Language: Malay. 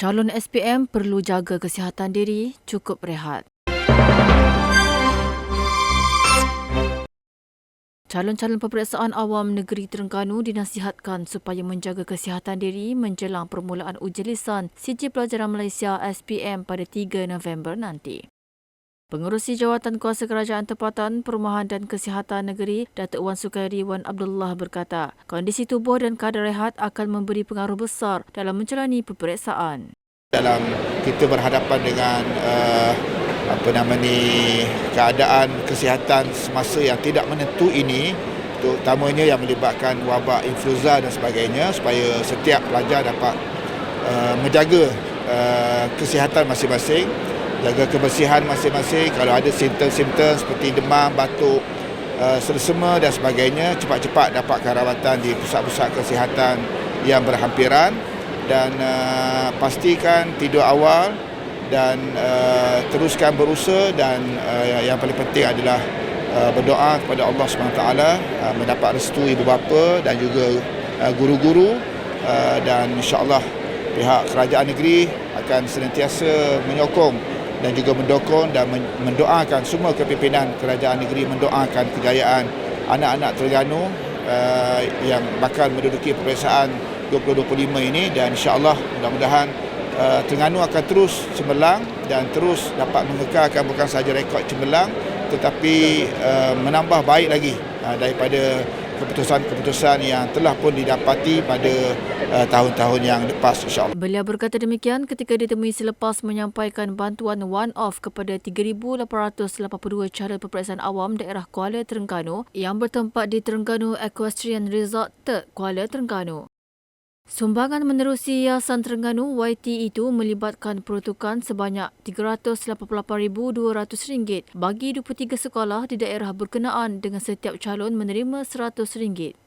Calon SPM perlu jaga kesihatan diri, cukup rehat. Calon-calon peperiksaan awam negeri Terengganu dinasihatkan supaya menjaga kesihatan diri menjelang permulaan ujian lisan Sijil Pelajaran Malaysia SPM pada 3 November nanti. Pengerusi Jawatan Kuasa Kerajaan Tempatan Perumahan dan Kesihatan Negeri, Datuk Wan Sukairi Wan Abdullah berkata, kondisi tubuh dan kadar rehat akan memberi pengaruh besar dalam menjalani peperiksaan. Dalam kita berhadapan dengan uh, apa nama ni keadaan kesihatan semasa yang tidak menentu ini terutamanya yang melibatkan wabak influenza dan sebagainya supaya setiap pelajar dapat uh, menjaga uh, kesihatan masing-masing jaga kebersihan masing-masing. Kalau ada simptom-simptom seperti demam, batuk, uh, sersema dan sebagainya cepat-cepat dapatkan rawatan di pusat-pusat kesihatan yang berhampiran. Dan uh, pastikan tidur awal dan uh, teruskan berusaha dan uh, yang paling penting adalah uh, berdoa kepada Allah SWT uh, mendapat restu ibu bapa dan juga uh, guru-guru uh, dan insya-Allah pihak kerajaan negeri akan senantiasa menyokong dan juga mendukung dan mendoakan semua kepimpinan kerajaan negeri mendoakan kejayaan anak-anak Terengganu uh, yang bakal menduduki peperiksaan 2025 ini. Dan insya-Allah mudah-mudahan uh, Terengganu akan terus cemerlang dan terus dapat mengekalkan bukan sahaja rekod cemerlang tetapi uh, menambah baik lagi uh, daripada keputusan-keputusan yang telah pun didapati pada uh, tahun-tahun yang lepas insyaAllah. Beliau berkata demikian ketika ditemui selepas menyampaikan bantuan one-off kepada 3,882 cara peperiksaan awam daerah Kuala Terengganu yang bertempat di Terengganu Equestrian Resort Third Kuala Terengganu. Sumbangan menerusi Yayasan Terengganu YT itu melibatkan peruntukan sebanyak RM388,200 bagi 23 sekolah di daerah berkenaan dengan setiap calon menerima RM100.